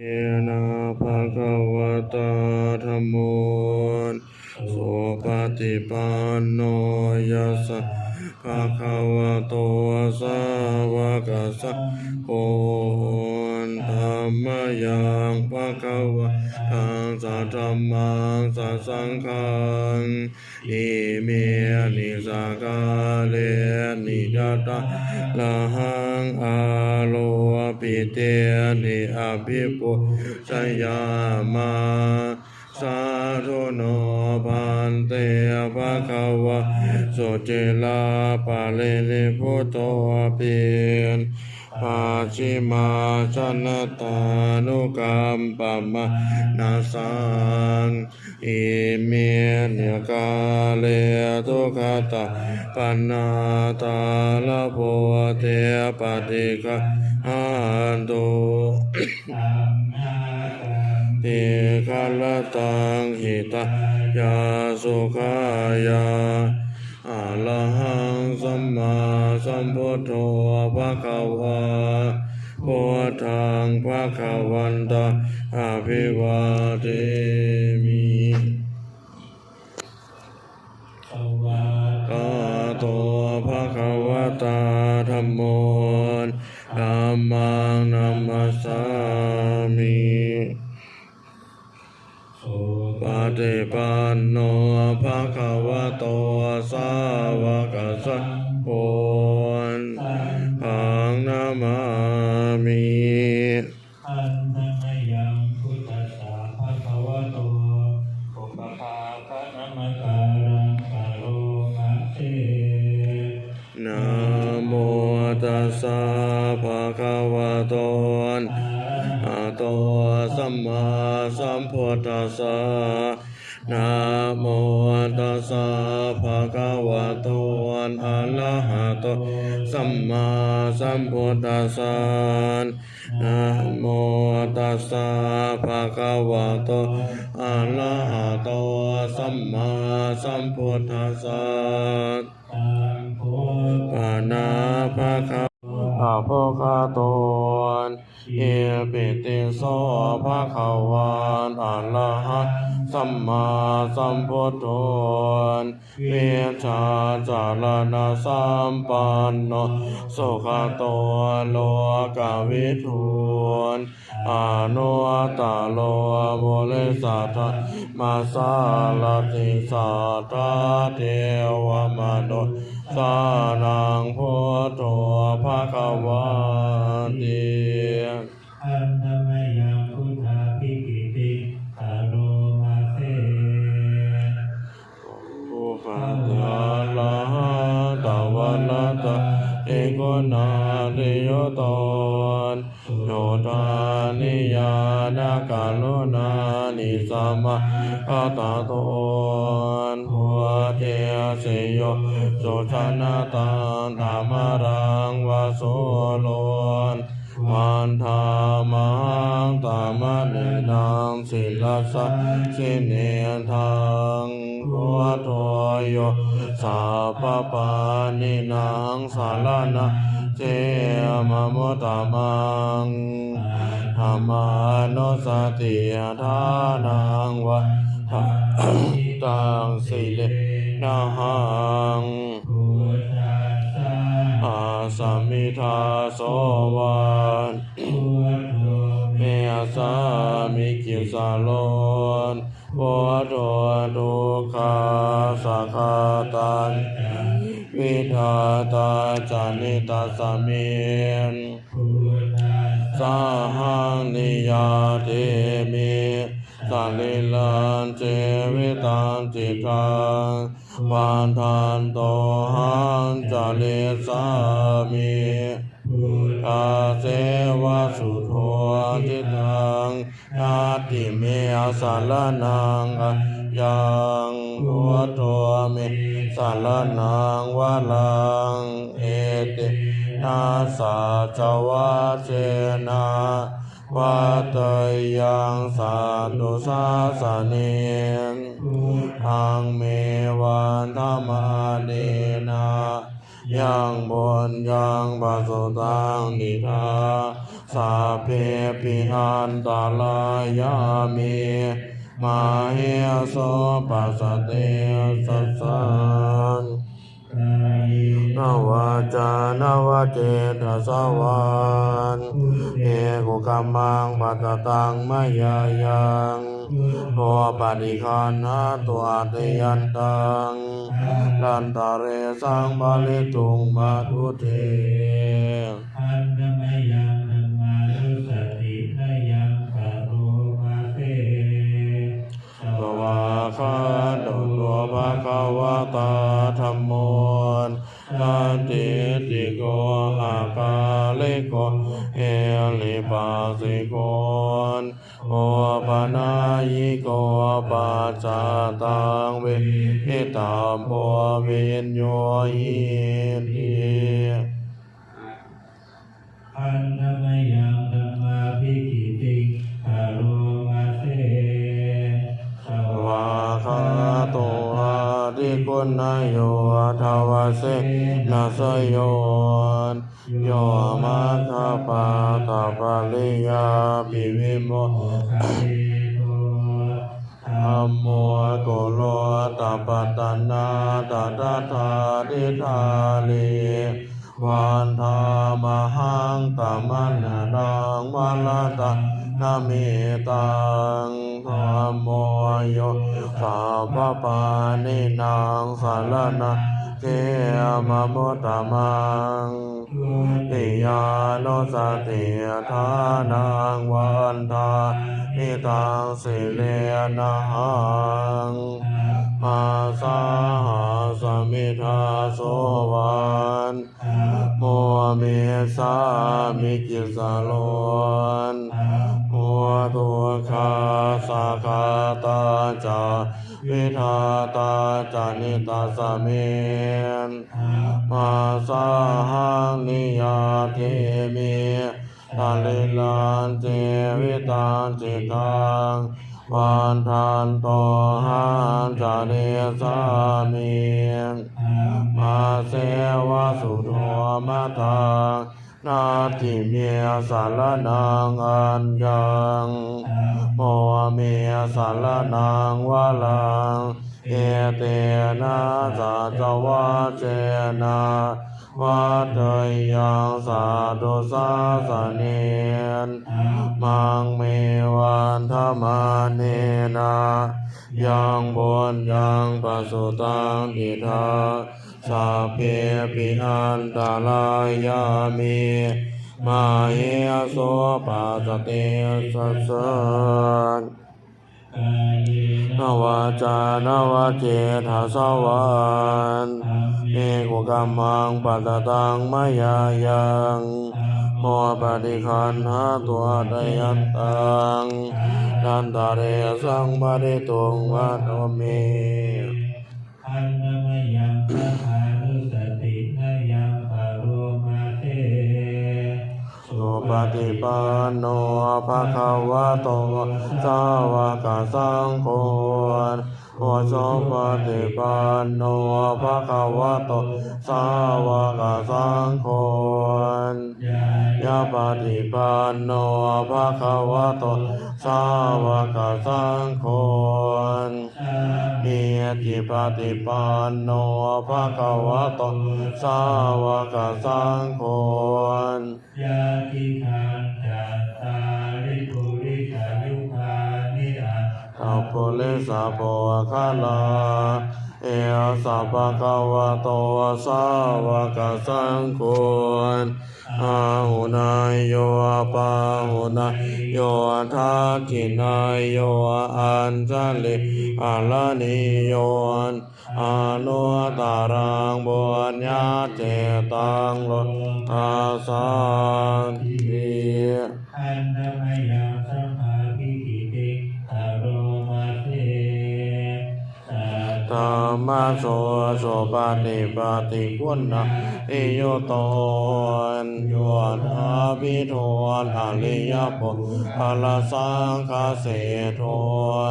เยนะภะคะวะตาธรรมโมสุปฏิปันโนยัสสะภะคะวะโตสาวกสังโฆธรรมยังภะคะวะ ธัมมังสัสังฆังอิเมนิสากาเลนิยตาละหังอาโลปิเตนิอภิปุชยามาสาธุโนพันเตภะคะวะสุจิลาปะเลลิพุทโตเปียน ปัจฉิมาชนะตานุกัมปะมะนาสังอิเมเนกาเลทุขตาปนาตาลโพเทปฏิกะหันตุติคาลตังหิตายาสุขายาอะระหังสัมมาสัมพุทโธภะคะว พุทธังภะคะวันตาอะภิวาเทมิกาโตภะคะวะตาธัมโมธัมมังนัมมัสสามิปฏิปันโนภะคะวะโตสาวกสังโฆขังนา มามิอันธมยังพุทธัสสะภะคะวะโตอุปภาคะนะมการังกะโรมะเทนะโมตัสสะภะคะวะโตอะโตสัมมาสัมพุทธัสสะนะโมตัสสะภะคะวะโตอะระหะโตสัมมาสัมพุทธัานนะโมตัสสะภะคะวะโตอะระหะโตสัมมาสัมพุทธัสสะตังโพปะนาภะคะภะโภคะโต เอปิติโสภะคะวันอะระหะสัมมาสัมพุทโธเวชาจารณะสัมปันโนสุขโตโลกาวิทูนอานุตาโลบุริสัทมาสาลติสัทเทวมนุสานังพุทโธภะคะวัน ติอันธมยังพุทธาภิกิติกะโรมะเทภูปัตตาลาตะวันนะตะเอกนาติโยตนโยตานิยานาคาลุนานิสัมมาคตาโต เทเสโยสุชนะตังธรรมรังวาโสโลนวันธามังตามะเนนังศิลสัสิเนทังพุทโธโยสัพพปานินางสารนะเจมมุตตมังธรรมานุสติทานังวะตังสิเล นะหังพุทธัสสะอาสัมมิทาโสวันพุทโธเมอาสามิกิสาโลนโพโตทุกขาสักขาตันวิทาตาจานิตาสเมิ มิพุทธาเสวะสุโธทิตังนาติเมอาสารนังยังพุทโธเมสารนังวะลังเอตินาสาจวะเจนะวัตยังสาธุสาสเนงพุทธังเมวันธรรมาเนนะ ยังบนยังปะสุตังนิทาสาเพปิอันตาลายามีมาเฮโสปัสสเตสัสสัน นวาจานวาเจตสวันเอกุกัมมังปัตตตังมายายังโอปฏิคันหาตัวเตยันตังลันตาเรสังบาลิตุงมาทุเทอันนมยังธรรมา สยนโยมาคาปาตาปาลิยาปิวิโมโอคาเรโตธัมโมโกโลตัปตนาตาตาทาทิทาลีวันธามหังตามันนังวัลตังนามิตังธัมโมโยสัพพปานินางสารนา เกมะมุตตมังติยาโนสติทานังวันทานิตังสิเลนะหังมาสาหาสมิทาโสวันโมเมสามิกิสโลนโมตัวคาสาคาตาจา วิทาตาจานิตาสเมนมาสาหังนิยาเทมิตาลิลานเจวิตาจิตังวันทันโตหันจาเดสามิงมาเสวะสุโธมาตังนาทิเมียสารนังอัน วัฏยังสาธุสาสเนนมังเมวันธรรมาเนนะยังบนยังปัสสุตังทิทาสัพเพปิอันตรายามิมาเฮโสปัสเต นเอกุกัมมังปัตตังมายายังโมปฏิคันหาตัวไดยันตังดันตาเรสังบริตุงวัตเมอันนมยังพระานุสตินยังปะโรมาเตสุปฏิปันโนภะคะวะโตสาวกสังโฆ โอสุปฏิปันโนภะคะวะโตสาวกสังโฆยายะปฏิปันโนภะคะวะโตสาวกสังโฆเมียติปฏิปันโนภะคะวะโตสาวกสังโฆยาติคันจัตตาริปุ สัพพุริสาโภคาลาเอสัพพะคะวะโตสาวกสังโฆอาหุนายโยปาหุนายโยทักขินายโยอัญจลิอาลานิโยนอานุตารังบุญญาเจตังโลอาสันติอันนมยังสัมมา รรมะโสโสปฏิปฏิคุณะอิโยตนโยอาภิทวนอริยปุพพลสังคาเสโท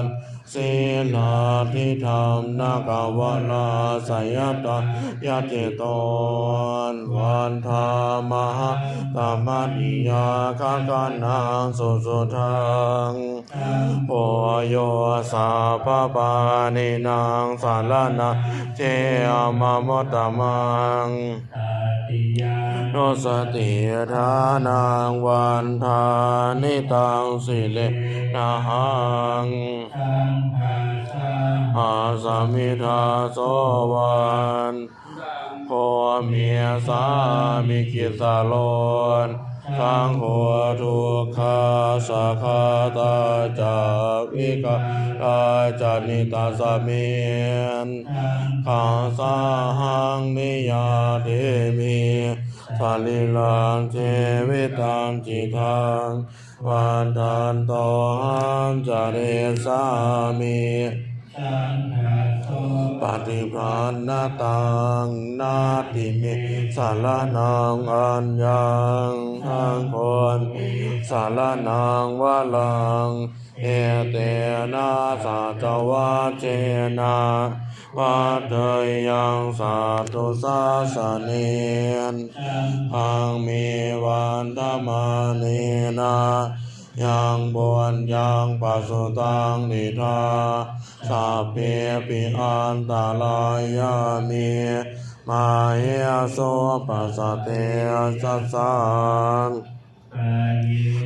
น ศีลาทิธรรมนากาวลาสยตายาเจตนวันธามหาตมนิยาคากันังสุสุทังโพโยสาปปานินางสารนาเทอมมตมังโนสติทานังวันทานิตังสิเลนะหังอาสามิทาโสวันโพเมียสามิกิสาโลนสังโฆทุกขาสาคาตาจากวิกาตาจานิตาสามินสังสาหังนิยาเทมิ สาลิลังเทวิตังจิตังวันทันโตหังจาเรสามิสาโสปฏิภาณตังนาติเมสารนังอัญญังทังคนสารนังวะลัง เอเตนะสัจวัเจนะ วัดเทยังสัตตุสาสเนนสังพังมีวันธรรมานีนายังบวนยังปัสสุตังนิทาสัพเพปิอันตรายามีมาเยโสปัสสเตสัสสัง กาย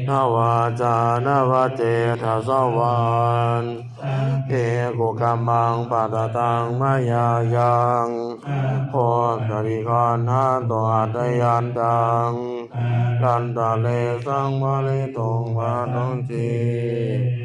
เนวาจานวเจทัสสวันสังเอกุกัมมังปัตตังมายายังฆาโพธริกานหาตัวอัตยันตังอาลันตะเลสังวะเลตงวาตงจี